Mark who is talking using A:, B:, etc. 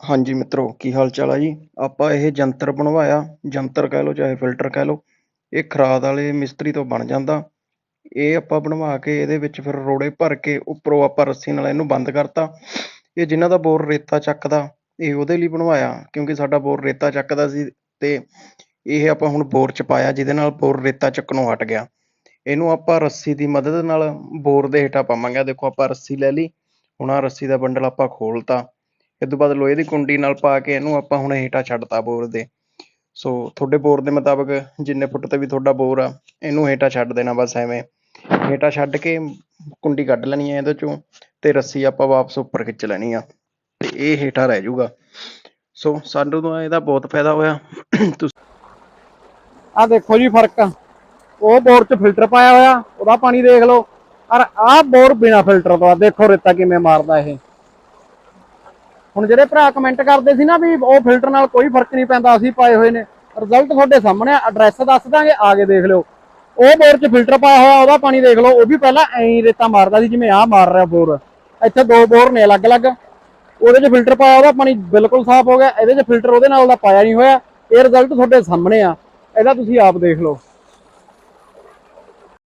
A: ਹਾਂਜੀ ਮਿੱਤਰੋ, ਕੀ ਹਾਲ ਚਾਲ ਆ ਜੀ? ਆਪਾਂ ਇਹ ਜੰਤਰ ਬਣਵਾਇਆ, ਜੰਤਰ ਕਹਿ ਲਓ ਚਾਹੇ ਫਿਲਟਰ ਕਹਿ ਲਓ, ਇਹ ਖਰਾਦ ਵਾਲੇ ਮਿਸਤਰੀ ਤੋਂ ਬਣ ਜਾਂਦਾ। ਇਹ ਆਪਾਂ ਬਣਵਾ ਕੇ ਇਹਦੇ ਵਿੱਚ ਫਿਰ ਰੋੜੇ ਭਰ ਕੇ ਉੱਪਰੋਂ ਆਪਾਂ ਰੱਸੀ ਨਾਲ ਇਹਨੂੰ ਬੰਦ ਕਰਤਾ। ਇਹ ਜਿਨ੍ਹਾਂ ਦਾ ਬੋਰ ਰੇਤਾ ਚੱਕਦਾ, ਇਹ ਉਹਦੇ ਲਈ ਬਣਵਾਇਆ, ਕਿਉਂਕਿ ਸਾਡਾ ਬੋਰ ਰੇਤਾ ਚੱਕਦਾ ਸੀ ਤੇ ਇਹ ਆਪਾਂ ਹੁਣ ਬੋਰ ਚ ਪਾਇਆ, ਜਿਹਦੇ ਨਾਲ ਬੋਰ ਰੇਤਾ ਚੱਕਣੋਂ ਹਟ ਗਿਆ। ਇਹਨੂੰ ਆਪਾਂ ਰੱਸੀ ਦੀ ਮਦਦ ਨਾਲ ਬੋਰ ਦੇ ਹੇਠਾਂ ਪਾਵਾਂਗੇ। ਦੇਖੋ, ਆਪਾਂ ਰੱਸੀ ਲੈ ਲਈ, ਹੁਣ ਆਹ ਰੱਸੀ ਦਾ ਬੰਡਲ ਆਪਾਂ ਖੋਲਤਾ ਇਹ ਤੋਂ ਬਾਅਦ ਲੋਹੇ ਦੀ ਕੁੰਡੀ ਨਾਲ ਪਾ ਕੇ ਇਹਨੂੰ ਆਪਾਂ ਹੁਣ ਹੇਠਾਂ ਛੱਡਤਾ ਬੋਰ ਦੇ। ਸੋ ਤੁਹਾਡੇ ਬੋਰ ਦੇ ਮੁਤਾਬਕ ਜਿੰਨੇ ਫੁੱਟ ਤੇ ਵੀ ਤੁਹਾਡਾ ਬੋਰ ਆ, ਇਹਨੂੰ ਹੇਠਾਂ ਛੱਡ ਦੇਣਾ ਬਸ ਐਵੇਂ। ਹੇਠਾਂ ਛੱਡ ਕੇ ਕੁੰਡੀ ਕੱਢ ਲੈਣੀ ਹੈ ਇਹਦੇ ਚੋਂ ਤੇ ਰੱਸੀ ਆਪਾਂ ਵਾਪਸ ਉੱਪਰ ਖਿੱਚ ਲੈਣੀ ਆ ਤੇ ਇਹ ਹੇਠਾਂ ਰਹਿ ਜਾਊਗਾ। ਸੋ ਸਾਨੂੰ ਤਾਂ ਇਹਦਾ ਬਹੁਤ ਫਾਇਦਾ ਹੋਇਆ। ਤੁਸੀਂ
B: ਆ ਦੇਖੋ ਜੀ ਫ਼ਰਕ। ਉਹ ਬੋਰ 'ਚ ਫਿਲਟਰ ਪਾਇਆ ਹੋਇਆ, ਉਹਦਾ ਪਾਣੀ ਦੇਖ ਲਓ। ਔਰ ਆਹ ਬੋਰ ਬਿਨਾ ਫਿਲਟਰ ਤੋਂ ਆ। ਦੇਖੋ ਰੇਤਾ ਕਿਵੇਂ ਮਾਰਦਾ ਇਹ। ਹੁਣ ਜਿਹੜੇ ਭਰਾ ਕਮੈਂਟ ਕਰਦੇ ਸੀ ਨਾ ਵੀ ਉਹ ਫਿਲਟਰ ਨਾਲ ਕੋਈ ਫ਼ਰਕ ਨਹੀਂ ਪੈਂਦਾ, ਅਸੀਂ ਪਾਏ ਹੋਏ ਨੇ। ਰਿਜ਼ਲਟ ਤੁਹਾਡੇ ਸਾਹਮਣੇ ਐਡਰੈਸ ਦੱਸ ਦਾਂਗੇ, ਆ ਕੇ ਦੇਖ ਲਿਓ। ਉਹ ਬੋਰ 'ਚ ਫਿਲਟਰ ਪਾਇਆ ਹੋਇਆ, ਉਹਦਾ ਪਾਣੀ ਦੇਖ ਲਓ, ਉਹ ਵੀ ਪਹਿਲਾਂ ਐਂ ਰੇਤਾ ਮਾਰਦਾ ਸੀ, ਜਿਵੇਂ ਆਹ ਮਾਰ ਰਿਹਾ ਬੋਰ। ਇੱਥੇ ਦੋ ਬੋਰ ਨੇ ਅਲੱਗ-ਅਲੱਗ। ਉਹਦੇ 'ਚ ਫਿਲਟਰ ਪਾਇਆ, ਉਹਦਾ ਪਾਣੀ ਬਿਲਕੁਲ ਸਾਫ਼ ਹੋ ਗਿਆ। ਇਹਦੇ 'ਚ ਫਿਲਟਰ ਉਹਦੇ ਨਾਲ ਦਾ ਪਾਇਆ ਨਹੀਂ ਹੋਇਆ। ਇਹ ਰਿਜ਼ਲਟ ਤੁਹਾਡੇ ਸਾਹਮਣੇ ਆ। ਇਹਦਾ ਤੁਸੀਂ ਆਪ ਦੇਖ ਲਓ।